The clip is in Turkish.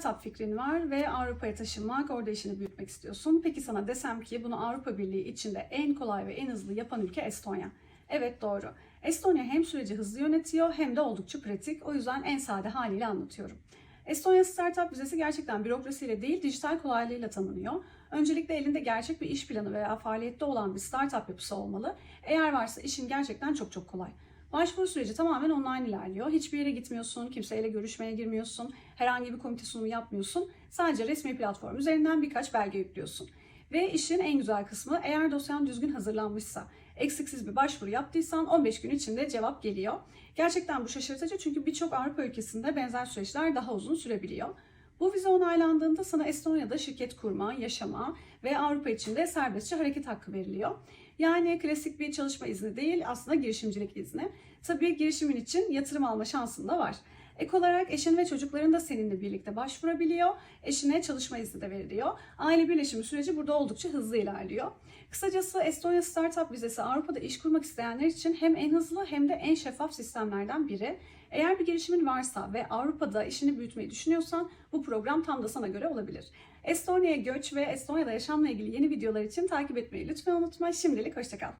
startup fikrin var ve Avrupa'ya taşınmak, orada işini büyütmek istiyorsun. Peki sana desem ki bunu Avrupa Birliği içinde en kolay ve en hızlı yapan ülke Estonya. Evet doğru. Estonya hem süreci hızlı yönetiyor hem de oldukça pratik. O yüzden en sade haliyle anlatıyorum. Estonya Startup vizesi gerçekten bürokrasiyle değil dijital kolaylığıyla tanınıyor. Öncelikle elinde gerçek bir iş planı veya faaliyette olan bir startup yapısı olmalı. Eğer varsa işin gerçekten çok çok kolay. Başvuru süreci tamamen online ilerliyor. Hiçbir yere gitmiyorsun, kimseyle görüşmeye girmiyorsun, herhangi bir komite sunumu yapmıyorsun. Sadece resmi platform üzerinden birkaç belge yüklüyorsun. Ve işin en güzel kısmı eğer dosyan düzgün hazırlanmışsa, eksiksiz bir başvuru yaptıysan 15 gün içinde cevap geliyor. Gerçekten bu şaşırtıcı çünkü birçok Avrupa ülkesinde benzer süreçler daha uzun sürebiliyor. Bu vize onaylandığında sana Estonya'da şirket kurma, yaşama ve Avrupa içinde serbestçe hareket hakkı veriliyor. Yani klasik bir çalışma izni değil, aslında girişimcilik izni. Tabii girişimin için yatırım alma şansın da var. Ek olarak eşin ve çocukların da seninle birlikte başvurabiliyor. Eşine çalışma izni de veriliyor. Aile birleşimi süreci burada oldukça hızlı ilerliyor. Kısacası Estonya Startup vizesi Avrupa'da iş kurmak isteyenler için hem en hızlı hem de en şeffaf sistemlerden biri. Eğer bir girişimin varsa ve Avrupa'da işini büyütmeyi düşünüyorsan bu program tam da sana göre olabilir. Estonya'ya göç ve Estonya'da yaşamla ilgili yeni videolar için takip etmeyi lütfen unutma. Şimdilik hoşçakal.